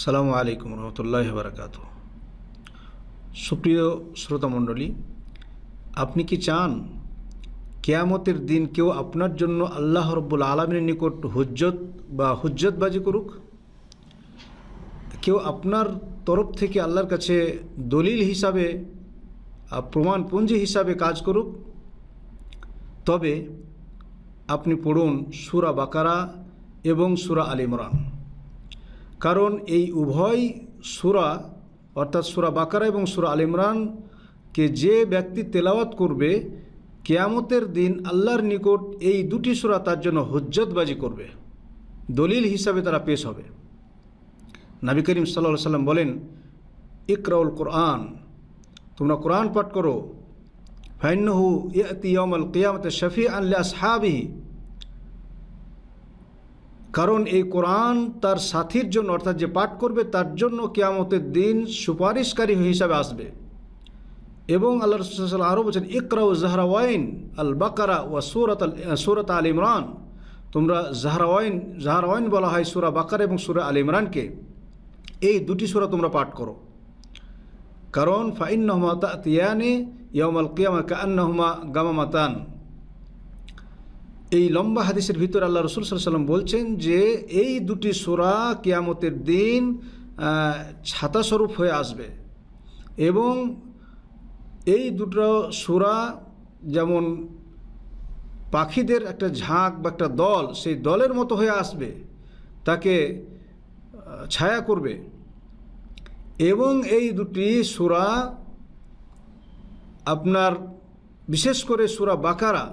আসসালামু আলাইকুম রহমতুল্লাহ বারাকাত সুপ্রিয় শ্রোতামণ্ডলী আপনি কি চান কেয়ামতের দিন কেউ আপনার জন্য আল্লাহ রব্বুল আলমের নিকট হুজ্জত বা হুজ্জতবাজি করুক? কেউ আপনার তরফ থেকে আল্লাহর কাছে দলিল হিসাবে প্রমাণপুঞ্জি হিসাবে কাজ করুক? তবে আপনি পড়ুন সুরা বাকারা এবং সুরা আল ইমরান। কারণ এই উভয় সুরা, অর্থাৎ সুরা বাকারা এবং সুরা আল ইমরানকে যে ব্যক্তি তেলাওয়াত করবে, কেয়ামতের দিন আল্লাহর নিকট এই দুটি সুরা তার জন্য হুজ্জতবাজি করবে। দলিল হিসাবে তারা পেশ হবে। নবী করিম সাল্লা সাল্লাম বলেন, ইকরাউল কোরআন, তোমরা কোরআন পাঠ করো। ফাইনহু ইয়াতি ইয়মাল কিয়ামতে শফি আনলে আসহাবিহি। কারণ এই কোরআন তার সাথীর জন্য, অর্থাৎ যে পাঠ করবে, তার জন্য কেয়ামতের দিন সুপারিশকারী হিসাবে আসবে। এবং আল্লাহ রসুল আরও বলছেন, ইকরাউ জাহরাওয়াইন আল বাকারা ও সুরত আল সুরত আল ইমরান। তোমরা জাহরাওয়াইন জাহরাওয়াইন বলা হয় সুরা বাকারা এবং সুরা আল ইমরানকে। এই দুটি সুরা তোমরা পাঠ করো। কারণ ফাইন নহমা তিয়ানে ইয়মাল কিয়ামা কান্নাহমা গামামাতান। এই লম্বা হাদিসের ভিতর আল্লাহ রসুল সাল্লাম বলছেন যে এই দুটি সোরা কেয়ামতের দিন ছাতাস্বরূপ হয়ে আসবে। এবং এই দুটো সোরা যেমন পাখিদের একটা ঝাঁক বা একটা দল, সেই দলের মতো হয়ে আসবে, তাকে ছায়া করবে। এবং এই দুটি সুরা আপনার, বিশেষ করে সুরা বাকারা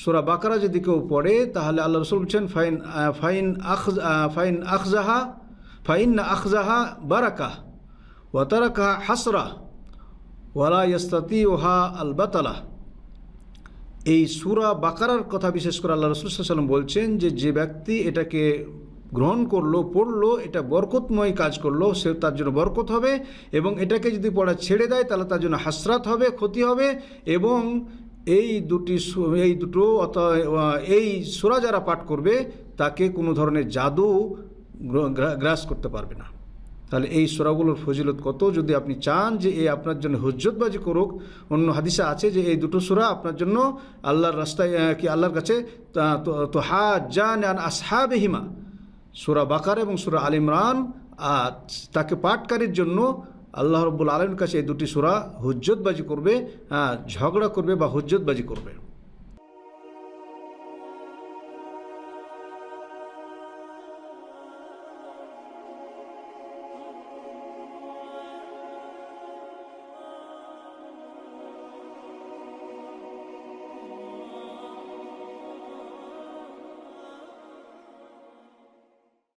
সুরা বাকারা যদি কেউ পড়ে, তাহলে আল্লাহ রসুল বলছেন, ফাইন ফাইন আখ ফাইন আখজাহা ফাইন আখজাহা বারাকা ওয়াতারাকা হাসরা ওয়ালা ইস্তাতি ওহা আল বাতালা এই সুরা বাকারার কথা বিশেষ করে আল্লাহ রসুল সাল্লাম বলছেন যে যে ব্যক্তি এটাকে গ্রহণ করল, পড়ল, এটা বরকতময় কাজ করল, সে তার জন্য বরকত হবে এবং এটাকে যদি পড়া ছেড়ে দেয়, তাহলে তার জন্য হাসরাত হবে, ক্ষতি হবে এবং এই দুটি এই দুটো অথবা এই সুরা যারা পাঠ করবে, তাকে কোনো ধরনের জাদু গ্রাস করতে পারবে না। তাহলে এই সুরাগুলোর ফজিলত কত? যদি আপনি চান যে এই আপনার জন্য হুজ্জতবাজি করুক, অন্য হাদিসে আছে যে এই দুটো সুরা আপনার জন্য আল্লাহর রাস্তায় কি আল্লাহর কাছে, তা- হা জান আসহাবেহিমা। সুরা বাকার এবং সুরা আল ইমরান আর তাকে পাঠকারীর জন্য আল্লাহ রব্বুল আলমের কাছে এই দুটি সুরা হুজ্জতবাজি করবে হ্যাঁ ঝগড়া করবে বা হুজ্জতবাজি করবে।